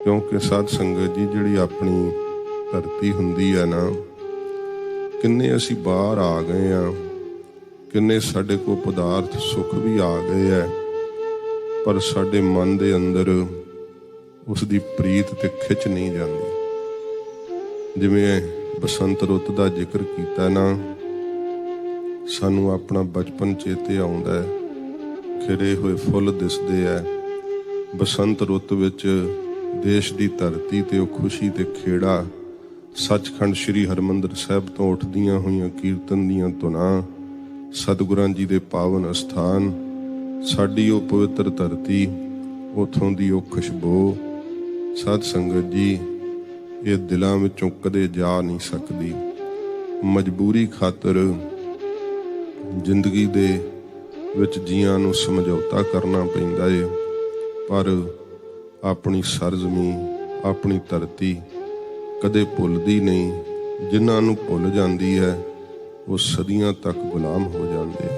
ਕਿਉਂਕਿ ਸਾਧ ਸੰਗਤ ਜੀ ਜਿਹੜੀ ਆਪਣੀ ਧਰਤੀ ਹੁੰਦੀ ਆ ਨਾ, ਕਿੰਨੇ ਅਸੀਂ ਬਾਹਰ ਆ ਗਏ ਆ, ਕਿੰਨੇ ਸਾਡੇ ਕੋਲ ਪਦਾਰਥ ਸੁੱਖ ਵੀ ਆ ਗਏ ਆ, ਪਰ ਸਾਡੇ ਮਨ ਦੇ ਅੰਦਰ ਉਸ ਦੀ ਪ੍ਰੀਤ ਤੇ ਖਿੱਚ ਨਹੀਂ ਜਾਂਦੀ। ਜਿਵੇਂ ਬਸੰਤ ਰੁੱਤ ਦਾ ਜ਼ਿਕਰ ਕੀਤਾ ਨਾ, ਸਾਨੂੰ ਆਪਣਾ ਬਚਪਨ ਚੇਤੇ ਆਉਂਦਾ ਹੈ ਖਿੜੇ ਹੋਏ ਫੁੱਲ ਦਿਸਦੇ ਐ ਬਸੰਤ ਰੁੱਤ ਵਿੱਚ ਦੇਸ਼ ਦੀ ਧਰਤੀ ਤੇ ਉਹ ਖੁਸ਼ੀ ਤੇ ਖੇੜਾ ਸੱਚਖੰਡ ਸ੍ਰੀ ਹਰਮੰਦਰ ਸਾਹਿਬ ਤੋਂ ਉੱਠਦੀਆਂ ਹੋਈਆਂ ਕੀਰਤਨ ਦੀਆਂ ਧੁਨਾਂ, ਸਤਿਗੁਰਾਂ ਜੀ ਦੇ ਪਾਵਨ ਅਸਥਾਨ, ਸਾਡੀ ਉਹ ਪਵਿੱਤਰ ਧਰਤੀ, ਉਥੋਂ ਦੀ ਉਹ ਖੁਸ਼ਬੂ। ਸਾਧ ਸੰਗਤ ਜੀ, ਇਹ ਦਿਲਾਂ ਵਿੱਚੋਂ ਕਦੇ ਜਾ ਨਹੀਂ ਸਕਦੀ। ਮਜਬੂਰੀ ਖਾਤਰ ਜ਼ਿੰਦਗੀ ਦੇ ਵਿੱਚ ਜੀਆਂ ਨੂੰ ਸਮਝੌਤਾ ਕਰਨਾ ਪੈਂਦਾ ਏ, ਪਰ ਆਪਣੀ ਸਰਜ਼ਮੀ, ਆਪਣੀ ਧਰਤੀ ਕਦੇ ਭੁੱਲਦੀ ਨਹੀਂ। ਜਿਨ੍ਹਾਂ ਨੂੰ ਭੁੱਲ ਜਾਂਦੀ ਹੈ, ਉਹ ਸਦੀਆਂ ਤੱਕ ਗੁਲਾਮ ਹੋ ਜਾਂਦੇ।